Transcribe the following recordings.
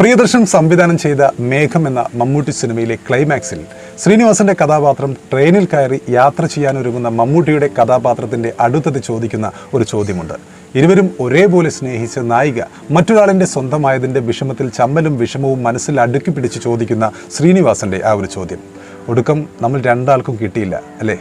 പ്രിയദർശൻ സംവിധാനം ചെയ്ത മേഘം എന്ന മമ്മൂട്ടി സിനിമയിലെ ക്ലൈമാക്സിൽ ശ്രീനിവാസന്റെ കഥാപാത്രം ട്രെയിനിൽ കയറി യാത്ര ചെയ്യാനൊരുങ്ങുന്ന മമ്മൂട്ടിയുടെ കഥാപാത്രത്തിന്റെ അടുത്തത് ചോദിക്കുന്ന ഒരു ചോദ്യമുണ്ട്. ഇരുവരും ഒരേപോലെ സ്നേഹിച്ച നായിക മറ്റൊരാളിന്റെ സ്വന്തമായതിന്റെ വിഷമത്തിൽ ചമ്മലും വിഷമവും മനസ്സിൽ അടുക്കി പിടിച്ച് ചോദിക്കുന്ന ശ്രീനിവാസന്റെ ആ ഒരു ചോദ്യം. ഒടുക്കം നമ്മൾ രണ്ടാൾക്കും കിട്ടിയില്ല അല്ലേ?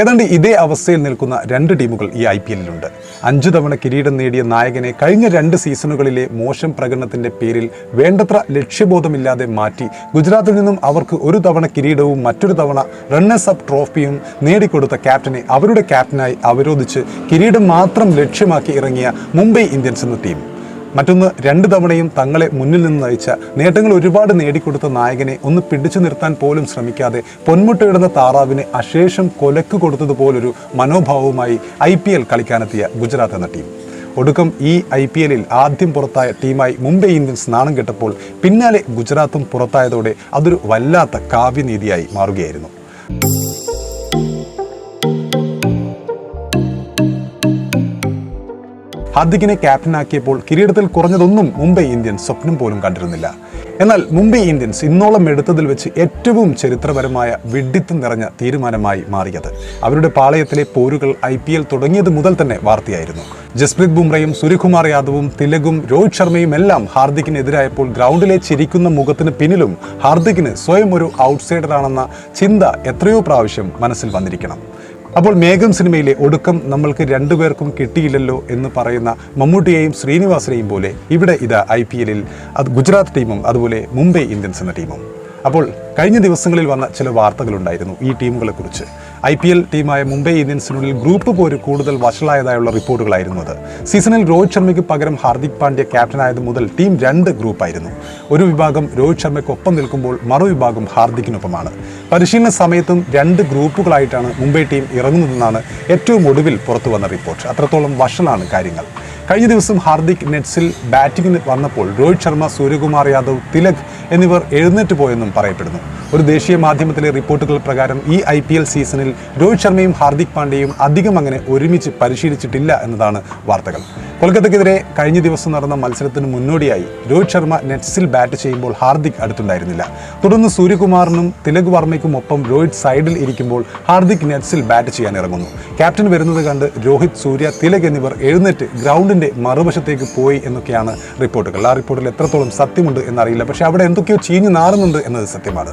ഏതാണ്ട് ഇതേ അവസ്ഥയിൽ നിൽക്കുന്ന രണ്ട് ടീമുകൾ ഈ ഐ പി എല്ലിലുണ്ട്. അഞ്ചു തവണ കിരീടം നേടിയ നായകനെ കഴിഞ്ഞ രണ്ട് സീസണുകളിലെ മോശം പ്രകടനത്തിന്റെ പേരിൽ വേണ്ടത്ര ലക്ഷ്യബോധമില്ലാതെ മാറ്റി ഗുജറാത്തിൽ നിന്നും അവർക്ക് ഒരു തവണ കിരീടവും മറ്റൊരു തവണ റണ്ണേഴ്സ് അപ്പ് ട്രോഫിയും നേടിക്കൊടുത്ത ക്യാപ്റ്റനെ അവരുടെ ക്യാപ്റ്റനായി അവരോധിച്ച് കിരീടം മാത്രം ലക്ഷ്യമാക്കി ഇറങ്ങിയ മുംബൈ ഇന്ത്യൻസ് എന്ന ടീം. മറ്റൊന്ന് രണ്ട് തവണയും തങ്ങളെ മുന്നിൽ നിന്ന് നയിച്ച നേട്ടങ്ങൾ ഒരുപാട് നേടിക്കൊടുത്ത നായകനെ ഒന്ന് പിടിച്ചു നിർത്താൻ പോലും ശ്രമിക്കാതെ പൊന്മുട്ടയിടുന്ന താറാവിനെ അശേഷം കൊലക്ക് കൊടുത്തതുപോലൊരു മനോഭാവവുമായി ഐ പി എൽ കളിക്കാനെത്തിയ ഗുജറാത്ത് എന്ന ടീം. ഒടുക്കം ഈ ഐ പി എല്ലിൽ ആദ്യം പുറത്തായ ടീമായി മുംബൈ ഇന്ത്യൻസ് നാണം കെട്ടപ്പോൾ പിന്നാലെ ഗുജറാത്തും പുറത്തായതോടെ അതൊരു വല്ലാത്ത കാവ്യനീതിയായി മാറുകയായിരുന്നു. ഹാർദിക്കിനെ ക്യാപ്റ്റനാക്കിയപ്പോൾ കിരീടത്തിൽ കുറഞ്ഞതൊന്നും മുംബൈ ഇന്ത്യൻസ് സ്വപ്നം പോലും കണ്ടിരുന്നില്ല. എന്നാൽ മുംബൈ ഇന്ത്യൻസ് ഇന്നോളം എടുത്തതിൽ വെച്ച് ഏറ്റവും ചരിത്രപരമായ വിഡ്ഢിത്തം നിറഞ്ഞ തീരുമാനമായി മാറിയത്. അവരുടെ പാളയത്തിലെ പോരുകൾ ഐ പി എൽ തുടങ്ങിയത് മുതൽ തന്നെ വാർത്തയായിരുന്നു. ജസ്പ്രീത് ബുംറയും സുരികുമാർ യാദവും തിലകും രോഹിത് ശർമ്മയും എല്ലാം ഹാർദിക്കിനെതിരായപ്പോൾ ഗ്രൗണ്ടിലെ ചിരിക്കുന്ന മുഖത്തിന് പിന്നിലും ഹാർദിക്കിന് സ്വയം ഒരു ഔട്ട്സൈഡറാണെന്ന ചിന്ത എത്രയോ പ്രാവശ്യം മനസ്സിൽ വന്നിരിക്കണം. അപ്പോൾ മേഘം സിനിമയിലെ ഒടുക്കം നമ്മൾക്ക് രണ്ടുപേർക്കും കിട്ടിയില്ലല്ലോ എന്ന് പറയുന്ന മമ്മൂട്ടിയെയും ശ്രീനിവാസനെയും പോലെ ഇവിടെ ഇത് ഐ പി എല്ലിൽ അത് ഗുജറാത്ത് ടീമും അതുപോലെ മുംബൈ ഇന്ത്യൻസ് എന്ന ടീമും. അപ്പോൾ കഴിഞ്ഞ ദിവസങ്ങളിൽ വന്ന ചില വാർത്തകളുണ്ടായിരുന്നു ഈ ടീമുകളെക്കുറിച്ച്. ഐ പി എൽ ടീമായ മുംബൈ ഇന്ത്യൻസിനുള്ളിൽ ഗ്രൂപ്പ് പോര് കൂടുതൽ വഷളായതായുള്ള റിപ്പോർട്ടുകളായിരുന്നു അത്. സീസണിൽ രോഹിത് ശർമ്മയ്ക്ക് പകരം ഹാർദിക് പാണ്ഡ്യ ക്യാപ്റ്റനായത് മുതൽ ടീം രണ്ട് ഗ്രൂപ്പായിരുന്നു. ഒരു വിഭാഗം രോഹിത് ശർമ്മയ്ക്കൊപ്പം നിൽക്കുമ്പോൾ മറുവിഭാഗം ഹാർദിക്കിനൊപ്പമാണ്. പരിശീലന സമയത്തും രണ്ട് ഗ്രൂപ്പുകളായിട്ടാണ് മുംബൈ ടീം ഇറങ്ങുന്നതെന്നാണ് ഏറ്റവും ഒടുവിൽ പുറത്തു വന്ന റിപ്പോർട്ട്. അത്രത്തോളം വഷളാണ് കാര്യങ്ങൾ. കഴിഞ്ഞ ദിവസം ഹാർദിക് നെറ്റ്സിൽ ബാറ്റിങ്ങിന് വന്നപ്പോൾ രോഹിത് ശർമ്മ സൂര്യകുമാർ യാദവ് തിലക് എന്നിവർ എഴുന്നേറ്റ് പോയെന്നും പറയപ്പെടുന്നു. ഒരു ദേശീയ മാധ്യമത്തിലെ റിപ്പോർട്ടുകൾ പ്രകാരം ഈ ഐ സീസണിൽ രോഹിത് ശർമ്മയും ഹാർദിക് പാണ്ഡ്യയും അധികം അങ്ങനെ ഒരുമിച്ച് പരിശീലിച്ചിട്ടില്ല എന്നതാണ് വാർത്തകൾ. കൊൽക്കത്തക്കെതിരെ കഴിഞ്ഞ ദിവസം നടന്ന മത്സരത്തിന് മുന്നോടിയായി രോഹിത് ശർമ്മ നെറ്റ്സിൽ ബാറ്റ് ചെയ്യുമ്പോൾ ഹാർദിക് അടുത്തുണ്ടായിരുന്നില്ല. തുടർന്ന് സൂര്യകുമാറിനും തിലക് വർമ്മയ്ക്കും ഒപ്പം രോഹിത് സൈഡിൽ ഇരിക്കുമ്പോൾ ഹാർദിക് നെറ്റ്സിൽ ബാറ്റ് ചെയ്യാൻ ഇറങ്ങുന്നു ക്യാപ്റ്റൻ വരുന്നത് കണ്ട് രോഹിത് സൂര്യ തിലക് എന്നിവർ എഴുന്നേറ്റ് ഗ്രൗണ്ടിന്റെ മറുവശത്തേക്ക് പോയി എന്നൊക്കെയാണ് റിപ്പോർട്ടുകൾ. ആ റിപ്പോർട്ടിൽ എത്രത്തോളം സത്യമുണ്ട് എന്നറിയില്ല. പക്ഷേ അവിടെ എന്തൊക്കെയോ ചീഞ്ഞു നാറുന്നുണ്ട് എന്നത് സത്യമാണ്.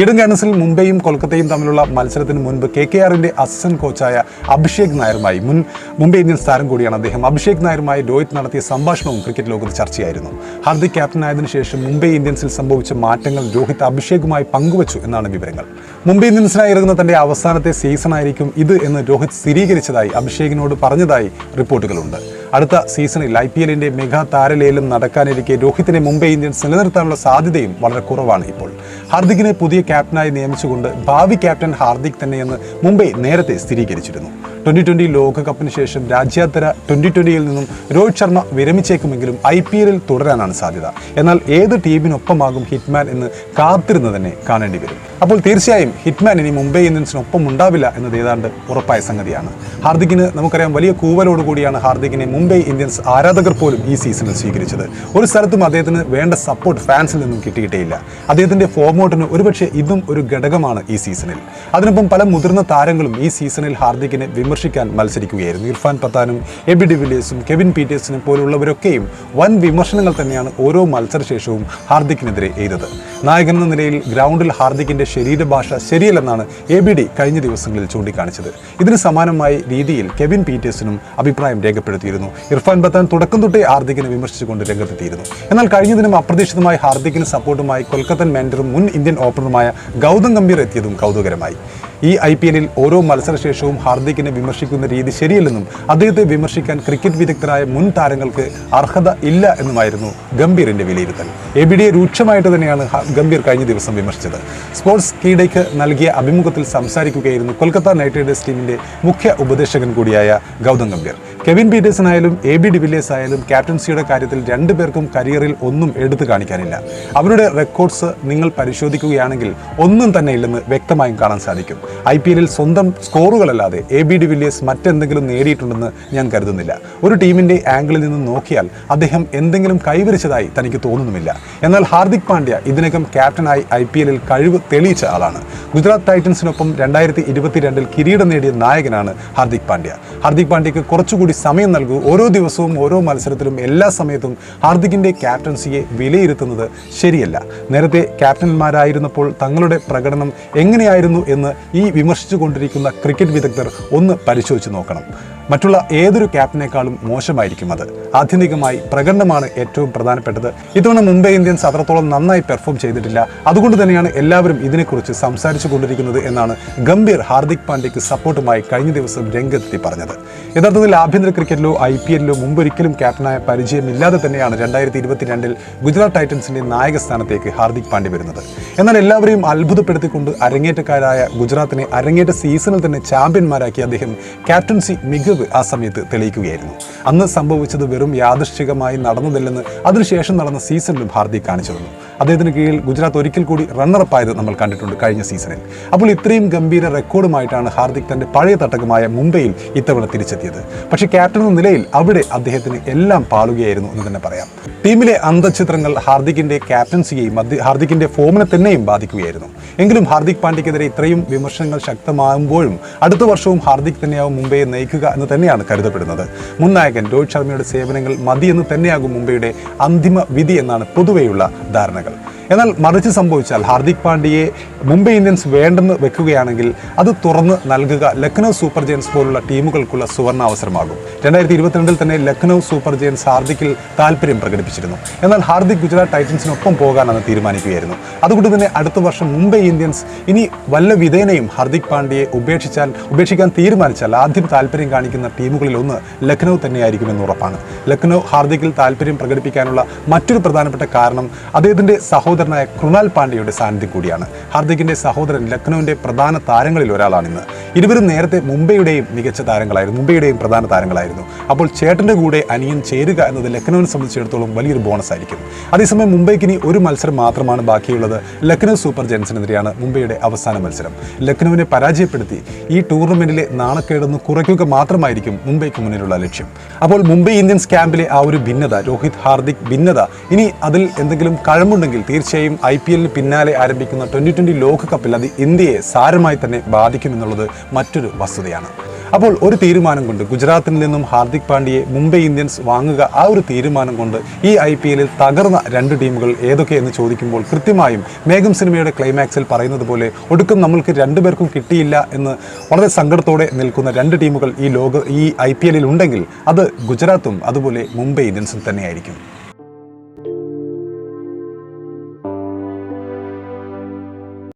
ഈഡൻ ഗാർഡൻസിൽ മുംബൈയും കൊൽക്കത്തയും തമ്മിലുള്ള മത്സരത്തിന് മുൻപ് കെ കെ ആറിന്റെ അസിസ്റ്റന്റ് കോച്ചായ അഭിഷേക് നായരുമായി മുൻ മുംബൈ ഇന്ത്യൻസ് താരം കൂടിയാണ് അദ്ദേഹം. അഭിഷേക് നായരുമായി രോഹിത് നടത്തിയ സംഭാഷണവും ക്രിക്കറ്റ് ലോകത്ത് ചർച്ചയായിരുന്നു. ഹാർദിക് ക്യാപ്റ്റനായതിനു ശേഷം മുംബൈ ഇന്ത്യൻസിൽ സംഭവിച്ച മാറ്റങ്ങൾ രോഹിത് അഭിഷേകുമായി പങ്കുവച്ചു എന്നാണ് വിവരങ്ങൾ. മുംബൈ ഇന്ത്യൻസിനായി ഇറങ്ങുന്ന തന്റെ അവസാനത്തെ സീസണായിരിക്കും ഇത് എന്ന് രോഹിത് സ്ഥിരീകരിച്ചതായി അഭിഷേകിനോട് പറഞ്ഞതായി റിപ്പോർട്ടുകളുണ്ട്. അടുത്ത സീസണിൽ ഐ പി എല്ലിന്റെ മെഗാ താരലേലം നടക്കാനിരിക്കെ രോഹിത്തിനെ മുംബൈ ഇന്ത്യൻസ് നിലനിർത്താനുള്ള സാധ്യതയും വളരെ കുറവാണ് ഇപ്പോൾ. ഹാർദിക്കിനെ പുതിയ ക്യാപ്റ്റനായി നിയമിച്ചുകൊണ്ട് ഭാവി ക്യാപ്റ്റൻ ഹാർദിക് തന്നെയെന്ന് മുംബൈ നേരത്തെ സ്ഥിരീകരിച്ചിരുന്നു. ട്വന്റി ട്വന്റി ലോകകപ്പിന് ശേഷം രാജ്യാന്തര ട്വന്റി ട്വന്റിയിൽ നിന്നും രോഹിത് ശർമ്മ വിരമിച്ചേക്കുമെങ്കിലും ഐ പി എല്ലിൽ തുടരാനാണ് സാധ്യത. എന്നാൽ ഏത് ടീമിനൊപ്പമാകും ഹിറ്റ്മാൻ എന്ന് കാത്തിരുന്ന് തന്നെ കാണേണ്ടി വരും. അപ്പോൾ തീർച്ചയായും ഹിറ്റ്മാൻ ഇനി മുംബൈ ഇന്ത്യൻസിനൊപ്പം ഉണ്ടാവില്ല എന്നത് ഏതാണ്ട് ഉറപ്പായ സംഗതിയാണ്. ഹാർദിക്കിന് നമുക്കറിയാം വലിയ കൂവലോട് കൂടിയാണ് ഹാർദിക്കിനെ മുംബൈ ഇന്ത്യൻസ് ആരാധകർ പോലും ഈ സീസണിൽ സ്വീകരിച്ചത്. ഒരു സ്ഥലത്തും അദ്ദേഹത്തിന് വേണ്ട സപ്പോർട്ട് ഫാൻസിൽ നിന്നും കിട്ടിയിട്ടേയില്ല. അദ്ദേഹത്തിന്റെ ഫോർമോട്ടിന് ഒരുപക്ഷെ ഇതും ഒരു ഘടകമാണ് ഈ സീസണിൽ അതിനൊപ്പം പല മുതിർന്ന താരങ്ങളും ഈ സീസണിൽ ഹാർദിക്കിനെ വിമർശിക്കാൻ മത്സരിക്കുകയായിരുന്നു. ഇർഫാൻ പത്താനും എബി ഡിവിലിയേഴ്സും കെവിൻ പീറ്റേഴ്സിനും പോലുള്ളവരൊക്കെയും വൻ വിമർശനങ്ങൾ തന്നെയാണ് ഓരോ മത്സരശേഷവും ഹാർദിക്കിനെതിരെ എയ്തത്. നായകൻ എന്ന നിലയിൽ ഗ്രൗണ്ടിൽ ഹാർദിക്കിന്റെ ശരീരഭാഷ ശരിയല്ലെന്നാണ് എ ബി ഡി കഴിഞ്ഞ ദിവസങ്ങളിൽ ചൂണ്ടിക്കാണിച്ചത്. ഇതിന് സമാനമായ രീതിയിൽ കെവിൻ പീറ്റേഴ്സിനും അഭിപ്രായം രേഖപ്പെടുത്തിയിരുന്നു. ഇർഫാൻ പത്താൻ തുടക്കം തൊട്ടേ ഹാർദിക്കിനെ വിമർശിച്ചുകൊണ്ട് രംഗത്തെത്തിയിരുന്നു. എന്നാൽ കഴിഞ്ഞ ദിനം അപ്രതീക്ഷിതമായി ഹാർദിക്കിന് സപ്പോർട്ടുമായി കൊൽക്കത്തൻ മെൻഡറും മുൻ ഇന്ത്യൻ ഓപ്പണറുമായ ഗൗതം ഗംഭീർ എത്തിയതും കൗതുകരമായി. ഈ ഐ പി എല്ലിൽ ഓരോ മത്സരശേഷവും ഹാർദിക്കിനെ വിമർശിക്കുന്ന രീതി ശരിയല്ലെന്നും അദ്ദേഹത്തെ വിമർശിക്കാൻ ക്രിക്കറ്റ് വിദഗ്ധരായ മുൻ താരങ്ങൾക്ക് അർഹത ഇല്ല എന്നുമായിരുന്നു ഗംഭീറിന്റെ വിലയിരുത്തൽ. എ ബി ഡിയെ രൂക്ഷമായിട്ട് തന്നെയാണ് ഗംഭീർ കഴിഞ്ഞ ദിവസം വിമർശിച്ചത്. സ്പോർട്സ് കീഡയ്ക്ക് നൽകിയ അഭിമുഖത്തിൽ സംസാരിക്കുകയായിരുന്നു കൊൽക്കത്ത നൈറ്റ് റൈഡേഴ്സ് ടീമിന്റെ മുഖ്യ ഉപദേശകൻ കൂടിയായ ഗൗതം ഗംഭീർ. കെവിൻ പീറ്റേഴ്സൺ ആയാലും എ ബി ഡിവില്ലേഴ്സ് ആയാലും ക്യാപ്റ്റൻസിയുടെ കാര്യത്തിൽ രണ്ടുപേർക്കും കരിയറിൽ ഒന്നും എടുത്തു കാണിക്കാനില്ല. അവരുടെ റെക്കോർഡ്സ് നിങ്ങൾ പരിശോധിക്കുകയാണെങ്കിൽ ഒന്നും തന്നെ ഇല്ലെന്ന് വ്യക്തമായും കാണാൻ സാധിക്കും. ഐ പി എല്ലിൽ സ്വന്തം സ്കോറുകളല്ലാതെ എ ബി ഡിവില്ലേഴ്സ് മറ്റെന്തെങ്കിലും നേടിയിട്ടുണ്ടെന്ന് ഞാൻ കരുതുന്നില്ല. ഒരു ടീമിന്റെ ആംഗിളിൽ നിന്ന് നോക്കിയാൽ അദ്ദേഹം എന്തെങ്കിലും കൈവരിച്ചതായി തനിക്ക് തോന്നുന്നുമില്ല. എന്നാൽ ഹാർദിക് പാണ്ഡ്യ ഇതിനകം ക്യാപ്റ്റനായി ഐ പി എല്ലിൽ കഴിവ് തെളിയിച്ച ആളാണ്. ഗുജറാത്ത് ടൈറ്റൻസിനൊപ്പം രണ്ടായിരത്തി ഇരുപത്തിരണ്ടിൽ കിരീടം നേടിയ നായകനാണ് ഹാർദിക് പാണ്ഡ്യ. ഹാർദിക് പാണ്ഡ്യക്ക് കുറച്ചുകൂടി സമയം നൽകൂ. ഓരോ ദിവസവും ഓരോ മത്സരത്തിലും എല്ലാ സമയത്തും ഹാർദിക്കിന്റെ ക്യാപ്റ്റൻസിയെ വിലയിരുത്തുന്നത് ശരിയല്ല. നേരത്തെ ക്യാപ്റ്റന്മാരായിരുന്നപ്പോൾ തങ്ങളുടെ പ്രകടനം എങ്ങനെയായിരുന്നു എന്ന് ഈ വിമർശിച്ചു കൊണ്ടിരിക്കുന്ന ക്രിക്കറ്റ് വിദഗ്ധർ ഒന്ന് പരിശോധിച്ച് നോക്കണം. മറ്റുള്ള ഏതൊരു ക്യാപ്റ്റനേക്കാളും മോശമായിരിക്കും അത്. ആധുനികമായി പ്രകടനമാണ് ഏറ്റവും പ്രധാനപ്പെട്ടത്. ഇത്തവണ മുംബൈ ഇന്ത്യൻസ് അത്രത്തോളം നന്നായി പെർഫോം ചെയ്തിട്ടില്ല. അതുകൊണ്ട് തന്നെയാണ് എല്ലാവരും ഇതിനെക്കുറിച്ച് സംസാരിച്ചു കൊണ്ടിരിക്കുന്നത് എന്നാണ് ഗംഭീർ ഹാർദിക് പാണ്ഡ്യയ്ക്ക് സപ്പോർട്ടുമായി കഴിഞ്ഞ ദിവസം രംഗത്തെത്തി പറഞ്ഞത്. യഥാർത്ഥത്തിൽ ആഭ്യന്തര ക്രിക്കറ്റിലോ ഐ പി എല്ലിലോ മുമ്പൊരിക്കലും ക്യാപ്റ്റനായ പരിചയമില്ലാതെ തന്നെയാണ് രണ്ടായിരത്തി ഇരുപത്തിരണ്ടിൽ ഗുജറാത്ത് ടൈറ്റൻസിന്റെ നായക സ്ഥാനത്തേക്ക് ഹാർദിക് പാണ്ഡ്യ വരുന്നത്. എന്നാൽ എല്ലാവരെയും അത്ഭുതപ്പെടുത്തിക്കൊണ്ട് അരങ്ങേറ്റക്കാരായ ഗുജറാത്തിനെ അരങ്ങേറ്റ സീസണിൽ തന്നെ ചാമ്പ്യന്മാരാക്കി അദ്ദേഹം ക്യാപ്റ്റൻസി മികവ് ആ സമയത്ത് തെളിയിക്കുകയായിരുന്നു. അന്ന് സംഭവിച്ചത് വെറും യാദൃശ്ചികമായി നടന്നതല്ലെന്ന് അതിനുശേഷം നടന്ന സീസണിലും ഹാർദിക് കാണിച്ചു അദ്ദേഹത്തിന് കീഴിൽ ഗുജറാത്ത് ഒരിക്കൽ കൂടി റണ്ണറപ്പ് ആയത് നമ്മൾ കണ്ടിട്ടുണ്ട് കഴിഞ്ഞ സീസണിൽ അപ്പോൾ ഇത്രയും ഗംഭീര റെക്കോർഡുമായിട്ടാണ് ഹാർദിക് തന്റെ പഴയ തട്ടകമായ മുംബൈയിൽ ഇത്തവണ തിരിച്ചെത്തിയത്. പക്ഷേ ക്യാപ്റ്റൻ എന്ന നിലയിൽ അവിടെ അദ്ദേഹത്തിന് എല്ലാം പാളുകയായിരുന്നു എന്ന് തന്നെ പറയാം. ടീമിലെ അന്തചിത്രങ്ങൾ ഹാർദിക്കിന്റെ ക്യാപ്റ്റൻസിയെയും ഹാർദിക്കിന്റെ ഫോമിനെ തന്നെയും ബാധിക്കുകയായിരുന്നു. എങ്കിലും ഹാർദിക് പാണ്ഡ്യക്കെതിരെ ഇത്രയും വിമർശനങ്ങൾ ശക്തമാകുമ്പോഴും അടുത്ത വർഷവും ഹാർദിക് തന്നെയാവും മുംബൈയെ നയിക്കുക എന്ന് തന്നെയാണ് കരുതപ്പെടുന്നത്. മുൻ നായകൻ രോഹിത് ശർമ്മയുടെ സേവനങ്ങൾ മതിയെന്ന് തന്നെയാകും മുംബൈയുടെ അന്തിമ വിധി എന്നാണ് പൊതുവെയുള്ള ധാരണകൾ. എന്നാൽ മറിച്ച് സംഭവിച്ചാൽ ഹാർദിക് പാണ്ഡ്യയെ മുംബൈ ഇന്ത്യൻസ് വേണ്ടെന്ന് വെക്കുകയാണെങ്കിൽ അത് തുറന്ന് നൽകുക ലക്നൗ സൂപ്പർ ജയൻസ് പോലുള്ള ടീമുകൾക്കുള്ള സുവർണാവസരമാകും രണ്ടായിരത്തി ഇരുപത്തിരണ്ടിൽ തന്നെ ലക്നൗ സൂപ്പർ ജയൻസ് ഹാർദിക്കിൽ താല്പര്യം പ്രകടിപ്പിച്ചിരുന്നു. എന്നാൽ ഹാർദിക് ഗുജറാത്ത് ടൈറ്റൻസിനൊപ്പം പോകാനാണ് തീരുമാനിക്കുകയായിരുന്നു. അതുകൊണ്ട് തന്നെ അടുത്ത വർഷം മുംബൈ ഇന്ത്യൻസ് ഇനി വല്ല വിധേനയും ഹാർദിക് പാണ്ഡ്യയെ ഉപേക്ഷിച്ചാൽ ഉപേക്ഷിക്കാൻ തീരുമാനിച്ചാൽ ആദ്യം താല്പര്യം കാണിക്കുന്ന ടീമുകളിൽ ഒന്ന് ലക്നൗ തന്നെയായിരിക്കുമെന്ന് ഉറപ്പാണ്. ലക്നൗ ഹാർദിക്കിൽ താല്പര്യം പ്രകടിപ്പിക്കാനുള്ള മറ്റൊരു പ്രധാനപ്പെട്ട കാരണം അദ്ദേഹത്തിന്റെ സഹോദരനായ കൃണാൽ പാണ്ഡ്യയുടെ സാന്നിധ്യം കൂടിയാണ്. ഹാർദിക്കിന്റെ സഹോദരൻ ലക്നൌവിന്റെ പ്രധാന താരങ്ങളിൽ ഒരാളാണിന്ന്. ഇരുവരും നേരത്തെ മുംബൈയുടെയും മികച്ച താരങ്ങളായിരുന്നു മുംബൈയുടെയും പ്രധാന താരങ്ങളായിരുന്നു. അപ്പോൾ ചേട്ടന്റെ കൂടെ അനിയൻ ചേരുക എന്നത് ലക്നൌവിനെ സംബന്ധിച്ചിടത്തോളം വലിയൊരു ബോണസ് ആയിരിക്കും അതേസമയം മുംബൈക്ക് ഇനി ഒരു മത്സരം മാത്രമാണ് ബാക്കിയുള്ളത്. ലക്നൌ സൂപ്പർ ജയൻസിനെതിരെയാണ് മുംബൈയുടെ അവസാന മത്സരം. ലക്നൌവിനെ പരാജയപ്പെടുത്തി ഈ ടൂർണമെന്റിലെ നാണക്കേടൊന്ന് കുറയ്ക്കുക മാത്രമായിരിക്കും മുംബൈക്ക് മുന്നിലുള്ള ലക്ഷ്യം. അപ്പോൾ മുംബൈ ഇന്ത്യൻസ് ക്യാമ്പിലെ ആ ഒരു ഭിന്നത രോഹിത് ഹാർദിക് ഭിന്നത ഇനി അതിൽ എന്തെങ്കിലും കഴമുണ്ടെങ്കിൽ തീർച്ചയായും ഐ പി എല്ലിന് പിന്നാലെ ആരംഭിക്കുന്ന ട്വന്റി ട്വന്റി ലോകകപ്പിൽ അത് ഇന്ത്യയെ സാരമായി തന്നെ ബാധിക്കുമെന്നുള്ളത് മറ്റൊരു വസ്തുതയാണ്. അപ്പോൾ ഒരു തീരുമാനം കൊണ്ട് ഗുജറാത്തിൽ നിന്നും ഹാർദിക് പാണ്ഡ്യയെ മുംബൈ ഇന്ത്യൻസ് വാങ്ങുക ആ ഒരു തീരുമാനം കൊണ്ട് ഈ ഐ പി എല്ലിൽ തകർന്ന രണ്ട് ടീമുകൾ ഏതൊക്കെ എന്ന് ചോദിക്കുമ്പോൾ കൃത്യമായും മേഘം സിനിമയുടെ ക്ലൈമാക്സിൽ പറയുന്നത് പോലെ ഒടുക്കം നമ്മൾക്ക് രണ്ടുപേർക്കും കിട്ടിയില്ല എന്ന് വളരെ സങ്കടത്തോടെ നിൽക്കുന്ന രണ്ട് ടീമുകൾ ഈ ലോക ഈ ഐ പി എല്ലിൽ ഉണ്ടെങ്കിൽ അത് ഗുജറാത്തും അതുപോലെ മുംബൈ ഇന്ത്യൻസും തന്നെയായിരിക്കും.